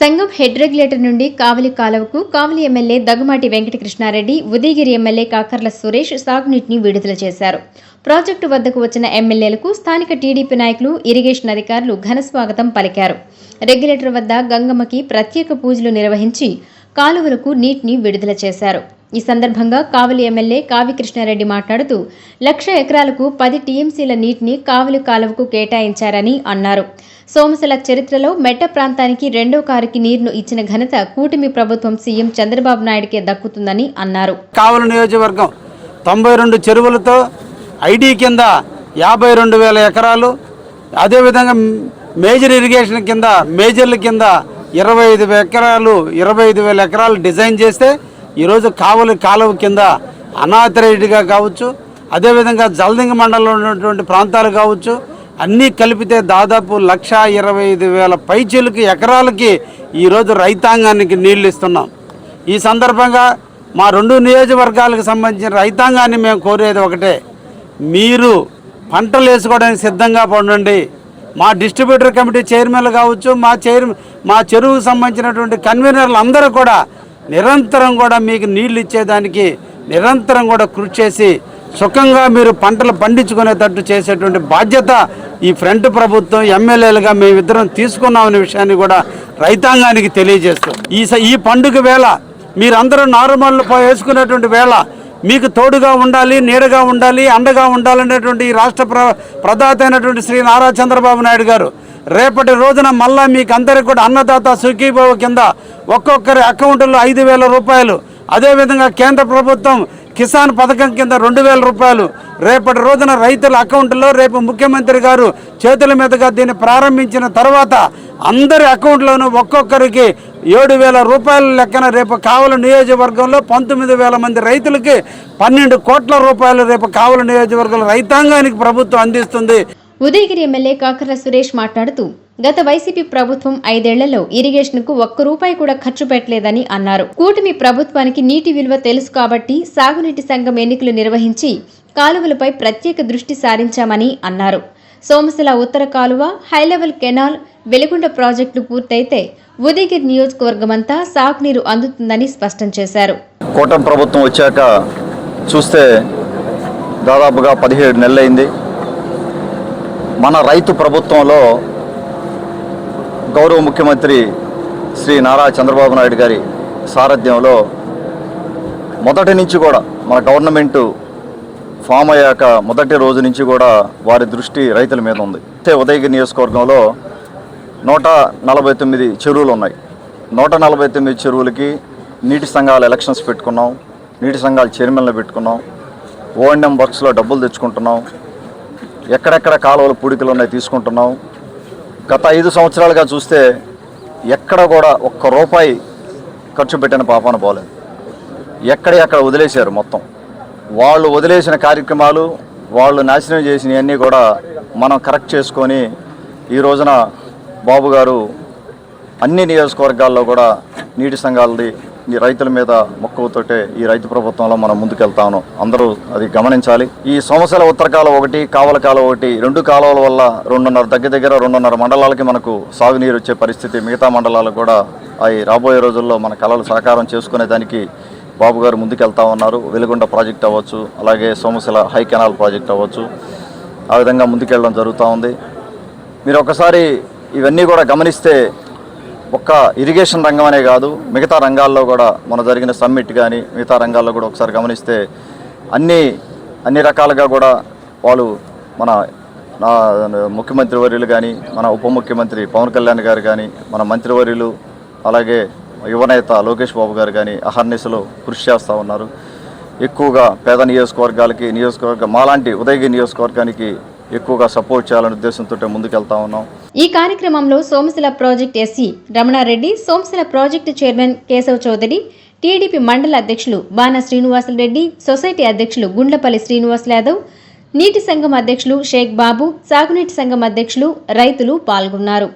సంఘం head regulator నుండి కావలి కాలువకు కావలి ఎమ్మెల్యే దగ్గుమాటి వెంకటకృష్ణారెడ్డి ఉదయగిరి ఎమ్మెల్యే కాకర్ల సురేష్ సాగునీటిని విడుదల చేశారు. ప్రాజెక్టు వద్దకు వచ్చిన ఎమ్మెల్యేలకు స్థానిక టీడీపీ నాయకులు ఇరిగేషన్ అధికారులు ఘన స్వాగతం పలికారు. రెగ్యులేటర్ వద్ద గంగమ్మకి ప్రత్యేక పూజలు నిర్వహించి కాలువలకు నీటిని విడుదల చేశారు. ఈ సందర్భంగా కావలి ఎమ్మెల్యే కావి కృష్ణారెడ్డి మాట్లాడుతూ లక్ష ఎకరాలకు పది టీఎంసీల నీటిని కావలి కాలువకు కేటాయించారని అన్నారు. సోమశల చరిత్రలో మెట్ట ప్రాంతానికి రెండో కారుకి నీరును ఇచ్చిన ఘనత కూటమి ప్రభుత్వం సీఎం చంద్రబాబు నాయుడికే దక్కుతుందని అన్నారు. కావలి నియోజకవర్గం తొంభై రెండు చెరువులతో ఐడి కింద యాభై రెండు వేల ఎకరాలు అదేవిధంగా మేజర్ ఇరిగేషన్ కింద మేజర్ల కింద ఇరవై ఐదు ఎకరాలు ఇరవై ఐదు వేల ఎకరాలు డిజైన్ చేస్తే ఈరోజు కావలి కాలువ కింద అనాథరైడ్గా కావచ్చు అదేవిధంగా జలదింగ మండలంలో ఉన్నటువంటి ప్రాంతాలు కావచ్చు అన్నీ కలిపితే దాదాపు లక్ష ఇరవై ఐదు వేల పైచీలకి ఎకరాలకి ఈరోజు రైతాంగానికి నీళ్ళు ఇస్తున్నాం. ఈ సందర్భంగా మా రెండు నియోజకవర్గాలకు సంబంధించిన రైతాంగాన్ని మేము కోరేది ఒకటే మీరు పంటలు వేసుకోవడానికి సిద్ధంగా పండండి. మా డిస్ట్రిబ్యూటర్ కమిటీ చైర్మన్లు కావచ్చు మా చైర్ మా చెరువుకు సంబంధించినటువంటి కన్వీనర్లు అందరూ కూడా నిరంతరం కూడా మీకు నీళ్ళు ఇచ్చేదానికి నిరంతరం కూడా కృషి చేసి సుఖంగా మీరు పంటలు పండించుకునేటట్టు చేసేటువంటి బాధ్యత ఈ ఫ్రంట్ ప్రభుత్వం ఎమ్మెల్యేలుగా మేమిద్దరం తీసుకున్నామనే విషయాన్ని కూడా రైతాంగానికి తెలియజేస్తూ. ఈ స- ఈ పండుగ వేళ మీరందరూ నారుమల్లు వేసుకునేటువంటి వేళ మీకు తోడుగా ఉండాలి నీడగా ఉండాలి అండగా ఉండాలనేటువంటి ఈ రాష్ట్ర ప్ర ప్రదాత అయినటువంటి శ్రీ నారా చంద్రబాబు నాయుడు గారు రేపటి రోజున మళ్ళా మీకు అందరికి కూడా అన్నదాత సుఖీభావ కింద ఒక్కొక్కరి అకౌంట్లో ఐదు వేల రూపాయలు. అదేవిధంగా కేంద్ర ప్రభుత్వం కిసాన్ పథకం కింద రెండు వేల రూపాయలు. రేపటి రోజున రైతుల అకౌంట్లో రేపు ముఖ్యమంత్రి గారు చేతుల మీదుగా దీన్ని ప్రారంభించిన తర్వాత అందరి అకౌంట్లోనూ ఒక్కొక్కరికి ఏడు వేల రూపాయల లెక్కన రేపు కావల నియోజకవర్గంలో పంతొమ్మిది వేల మంది రైతులకి పన్నెండు కోట్ల రూపాయలు రేపు కావల నియోజకవర్గంలో రైతాంగానికి ప్రభుత్వం అందిస్తుంది. ఉదయగిరి ఎమ్మెల్యే కాకర్ల సురేష్ మాట్లాడుతూ గత వైసీపీ ప్రభుత్వం ఐదేళ్ళలో ఇరిగేషన్కు ఒక్క రూపాయి కూడా ఖర్చు పెట్టలేదని అన్నారు. కూటమి ప్రభుత్వానికి నీటి విలువ తెలుసు కాబట్టి సాగునీటి సంఘం ఎన్నికలు నిర్వహించి కాలువలపై ప్రత్యేక దృష్టి సారించామని అన్నారు. సోమశిల ఉత్తర కాలువ హైలెవెల్ కెనాల్ వెలుగుండ ప్రాజెక్టులు పూర్తయితే ఉదయగిరి నియోజకవర్గమంతా సాగునీరు అందుతుందని స్పష్టం చేశారు. కూటమి ప్రభుత్వం వచ్చాక చూస్తే దాదాపుగా పదిహేడు నెలలైంది. మన రైతు ప్రభుత్వంలో గౌరవ ముఖ్యమంత్రి శ్రీ నారా చంద్రబాబు నాయుడు గారి సారథ్యంలో మొదటి నుంచి కూడా మన గవర్నమెంటు ఫామ్ అయ్యాక మొదటి రోజు నుంచి కూడా వారి దృష్టి రైతుల మీద ఉంది. అయితే ఉదయగిరి నియోజకవర్గంలో నూట నలభై తొమ్మిది చెరువులు ఉన్నాయి. నూట నలభై తొమ్మిది చెరువులకి నీటి సంఘాల ఎలక్షన్స్ పెట్టుకున్నాం. నీటి సంఘాల చైర్మన్లు పెట్టుకున్నాం. ఓఎన్ఎం వర్క్స్లో డబ్బులు తెచ్చుకుంటున్నాం. ఎక్కడెక్కడ కాలువలు పూడికలు ఉన్నాయి తీసుకుంటున్నాం. గత ఐదు సంవత్సరాలుగా చూస్తే ఎక్కడ కూడా ఒక్క రూపాయి ఖర్చు పెట్టిన పాపాన పోలేదు. ఎక్కడ ఎక్కడ వదిలేశారు మొత్తం. వాళ్ళు వదిలేసిన కార్యక్రమాలు వాళ్ళు నాశనం చేసినవన్నీ కూడా మనం కరెక్ట్ చేసుకొని ఈ రోజున బాబు గారు అన్ని నియోజకవర్గాల్లో కూడా నీటి సంఘాలది ఈ రైతుల మీద మక్కువతోటే ఈ రైతు ప్రభుత్వంలో మనం ముందుకెళ్తాను. అందరూ అది గమనించాలి. ఈ సోమశల ఉత్తరకాల ఒకటి కావల కాలం ఒకటి రెండు కాలువల వల్ల రెండున్నర దగ్గర దగ్గర రెండున్నర మండలాలకి మనకు సాగునీరు వచ్చే పరిస్థితి మిగతా మండలాలకు కూడా అవి రాబోయే రోజుల్లో మన కళలు సాకారం చేసుకునే దానికి బాబు గారు ముందుకెళ్తా ఉన్నారు. వెలుగొండ ప్రాజెక్ట్ అవ్వచ్చు అలాగే సోమశిల హై కెనాల్ ప్రాజెక్ట్ అవ్వచ్చు. ఆ విధంగా ముందుకెళ్ళడం జరుగుతూ ఉంది. మీరు ఒకసారి ఇవన్నీ కూడా గమనిస్తే ఒక్క ఇరిగేషన్ రంగం అనే కాదు మిగతా రంగాల్లో కూడా మన జరిగిన సమ్మిట్ కానీ మిగతా రంగాల్లో కూడా ఒకసారి గమనిస్తే అన్ని అన్ని రకాలుగా కూడా వాళ్ళు మన నా ముఖ్యమంత్రి వర్యులు కానీ మన ఉప ముఖ్యమంత్రి పవన్ కళ్యాణ్ గారు కానీ మన మంత్రివర్యులు అలాగే యువనేత లోకేష్ బాబు గారు కానీ అహర్నిశలో కృషి చేస్తూ ఉన్నారు. ఎక్కువగా పేద నియోజకవర్గాలకి నియోజకవర్గ మాలాంటి ఉదయగిరి నియోజకవర్గానికి ఎక్కువగా సపోర్ట్ చేయాలనే ఉద్దేశంతో ముందుకెళ్తా ఉన్నాం. ఈ కార్యక్రమంలో Somasila project SC Ramana Reddy Somasila project chairman Keshav Chowdary TDP మండల అధ్యక్షులు బాణ శ్రీనివాసులరెడ్డి సొసైటీ అధ్యక్షులు గుండ్లపల్లి శ్రీనివాస్ యాదవ్ నీటి సంఘం అధ్యక్షులు షేక్ బాబు సాగునీటి సంఘం అధ్యక్షులు రైతులు పాల్గొన్నారు.